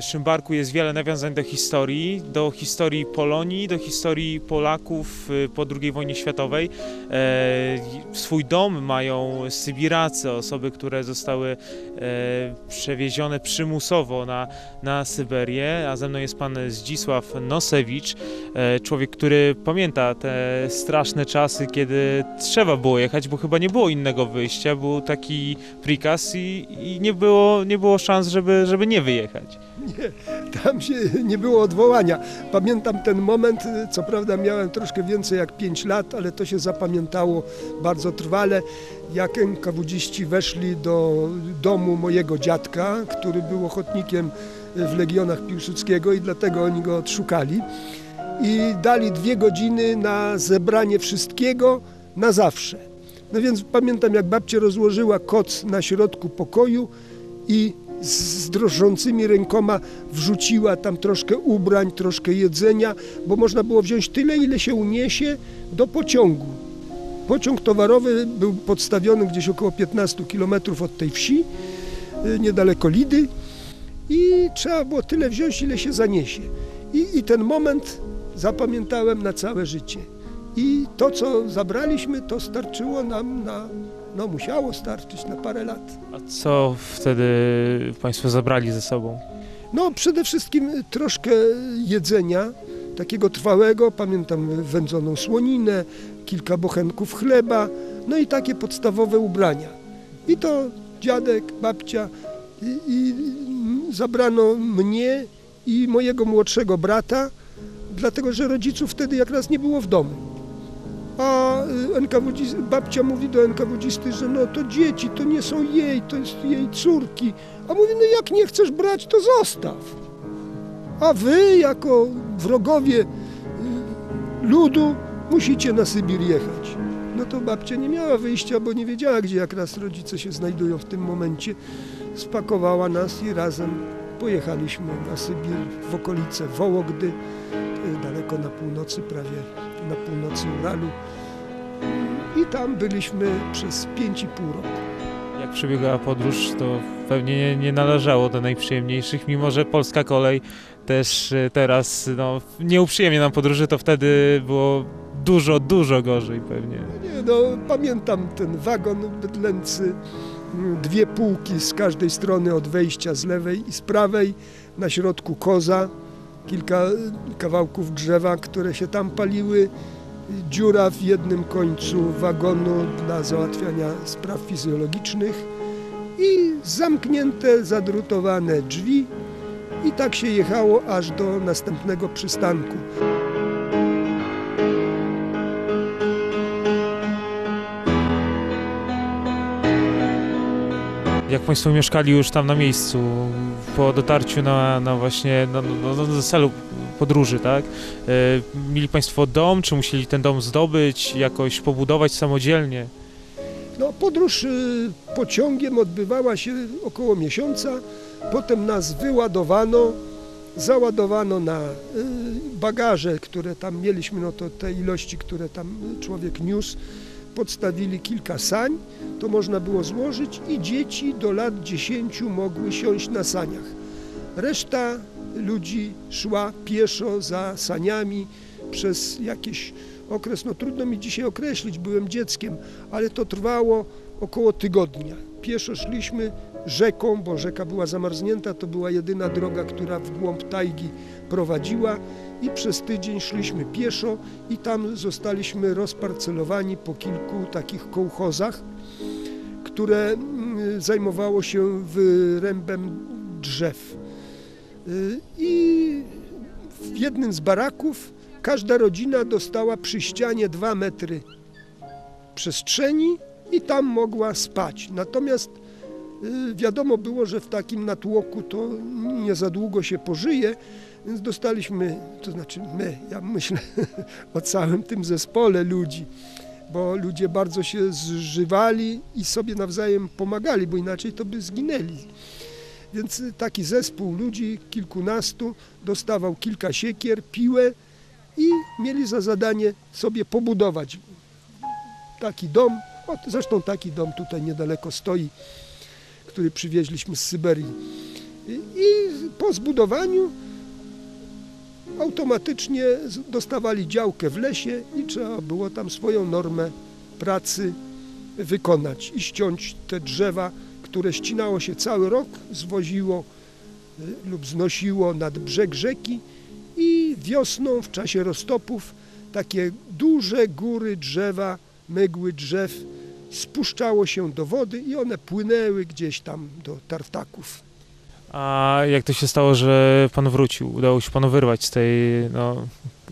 Szymbarku jest wiele nawiązań do historii, do historii Polonii, do historii Polaków y, po II wojnie światowej. E, Swój dom mają Sybiracy, osoby, które zostały e, przewiezione przymusowo na, na Syberię, a ze mną jest pan Zdzisław Nosewicz, e, człowiek, który pamięta te straszne czasy, kiedy trzeba było jechać, bo chyba nie było innego wyjścia, był taki prikaz i, i nie, było, nie było szans, żeby, żeby nie wyjechać. Tam się nie było odwołania. Pamiętam ten moment, co prawda miałem troszkę więcej jak 5 lat, ale to się zapamiętało bardzo trwale, jak NKWDziści weszli do domu mojego dziadka, który był ochotnikiem w Legionach Piłsudskiego i dlatego oni go odszukali. I dali dwie godziny na zebranie wszystkiego na zawsze. No więc pamiętam, jak babcia rozłożyła koc na środku pokoju i z drżącymi rękoma wrzuciła tam troszkę ubrań, troszkę jedzenia, bo można było wziąć tyle, ile się uniesie do pociągu. Pociąg towarowy był podstawiony gdzieś około 15 km od tej wsi, y, niedaleko Lidy i trzeba było tyle wziąć, ile się zaniesie. I, I ten moment zapamiętałem na całe życie. I to, co zabraliśmy, to starczyło nam na, no musiało starczyć na parę lat. A co wtedy Państwo zabrali ze sobą? No przede wszystkim troszkę jedzenia, takiego trwałego, pamiętam wędzoną słoninę, kilka bochenków chleba, no i takie podstawowe ubrania. I to dziadek, babcia i, i zabrano mnie i mojego młodszego brata, dlatego że rodziców wtedy jak raz nie było w domu. A NKWDzi, babcia mówi do NKWDzisty, że no to dzieci, to nie są jej, to jest jej córki. A mówi, no jak nie chcesz brać, to zostaw. A wy, jako wrogowie y, ludu, musicie na Sybir jechać. No to babcia nie miała wyjścia, bo nie wiedziała, gdzie jak raz rodzice się znajdują w tym momencie. Spakowała nas i razem pojechaliśmy na Sybir, w okolice Wołogdy, y, daleko na północy, prawie na północy Uralu. I tam byliśmy przez 5,5 roku. Jak przebiegała podróż, to pewnie nie, nie należało do najprzyjemniejszych, mimo że polska kolej też e, teraz no, nie uprzyjemnia nam podróży, to wtedy było dużo, dużo gorzej pewnie. Nie, no, pamiętam ten wagon bydlęcy, dwie półki z każdej strony od wejścia z lewej i z prawej, na środku koza, kilka kawałków drzewa, które się tam paliły, dziura w jednym końcu wagonu dla załatwiania spraw fizjologicznych i zamknięte, zadrutowane drzwi i tak się jechało aż do następnego przystanku. Jak Państwo mieszkali już tam na miejscu, po dotarciu na, na właśnie no, no, do celu podróży, tak? E, mieli Państwo dom, czy musieli ten dom zdobyć, jakoś pobudować samodzielnie? No, podróż y, pociągiem odbywała się około miesiąca, potem nas wyładowano, załadowano na y, bagaże, które tam mieliśmy, no to te ilości, które tam człowiek niósł, podstawili kilka sań, to można było złożyć i dzieci do lat 10 mogły siąść na saniach. Reszta ludzi szła pieszo za saniami przez jakiś okres, no trudno mi dzisiaj określić, byłem dzieckiem, ale to trwało około tygodnia. Pieszo szliśmy rzeką, bo rzeka była zamarznięta, to była jedyna droga, która w głąb tajgi prowadziła i przez tydzień szliśmy pieszo i tam zostaliśmy rozparcelowani po kilku takich kołchozach, które mm, zajmowało się wyrębem drzew. Y, I w jednym z baraków każda rodzina dostała przy ścianie dwa metry przestrzeni i tam mogła spać. Natomiast wiadomo było, że w takim natłoku to nie za długo się pożyje, więc dostaliśmy, to znaczy my, ja myślę o całym tym zespole ludzi, bo ludzie bardzo się zżywali i sobie nawzajem pomagali, bo inaczej to by zginęli. Więc taki zespół ludzi, kilkunastu, dostawał kilka siekier, piłę i mieli za zadanie sobie pobudować taki dom. O, zresztą taki dom tutaj niedaleko stoi, który przywieźliśmy z Syberii. I po zbudowaniu automatycznie dostawali działkę w lesie i trzeba było tam swoją normę pracy wykonać i ściąć te drzewa, które ścinało się cały rok, zwoziło y, lub znosiło nad brzeg rzeki i wiosną w czasie roztopów takie duże góry drzewa, mygły drzew spuszczało się do wody i one płynęły gdzieś tam do tartaków. A jak to się stało, że pan wrócił? Udało się panu wyrwać z tej no,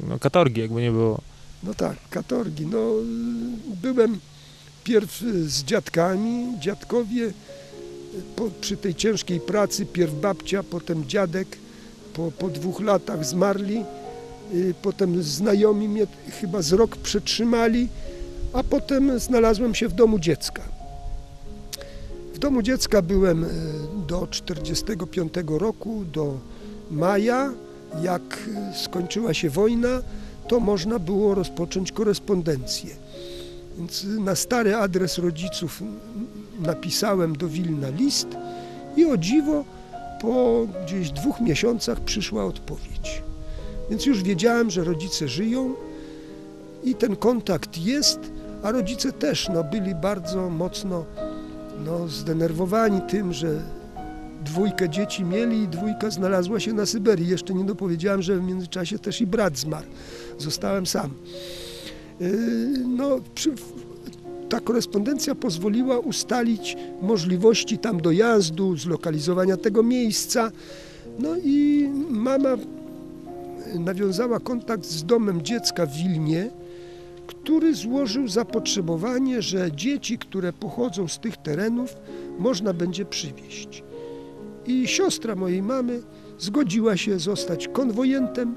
no, katorgi, jakby nie było. No tak, katorgi. No, byłem pierw z dziadkami, dziadkowie po, przy tej ciężkiej pracy, pierw babcia, potem dziadek, po, po dwóch latach zmarli, y, potem znajomi mnie chyba z rok przetrzymali, a potem znalazłem się w domu dziecka. W domu dziecka byłem y, do 45 roku, do maja, jak y, skończyła się wojna, to można było rozpocząć korespondencję. Więc na stary adres rodziców napisałem do Wilna list i o dziwo po gdzieś dwóch miesiącach przyszła odpowiedź. Więc już wiedziałem, że rodzice żyją i ten kontakt jest, a rodzice też no, byli bardzo mocno no, zdenerwowani tym, że dwójkę dzieci mieli i dwójka znalazła się na Syberii. Jeszcze nie dopowiedziałem, że w międzyczasie też i brat zmarł. Zostałem sam. Yy, No, przy, ta korespondencja pozwoliła ustalić możliwości tam dojazdu, zlokalizowania tego miejsca. No i mama nawiązała kontakt z domem dziecka w Wilnie, który złożył zapotrzebowanie, że dzieci, które pochodzą z tych terenów, można będzie przywieźć. I siostra mojej mamy zgodziła się zostać konwojentem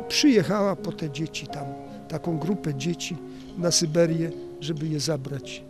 i przyjechała po te dzieci tam, taką grupę dzieci na Syberię, żeby je zabrać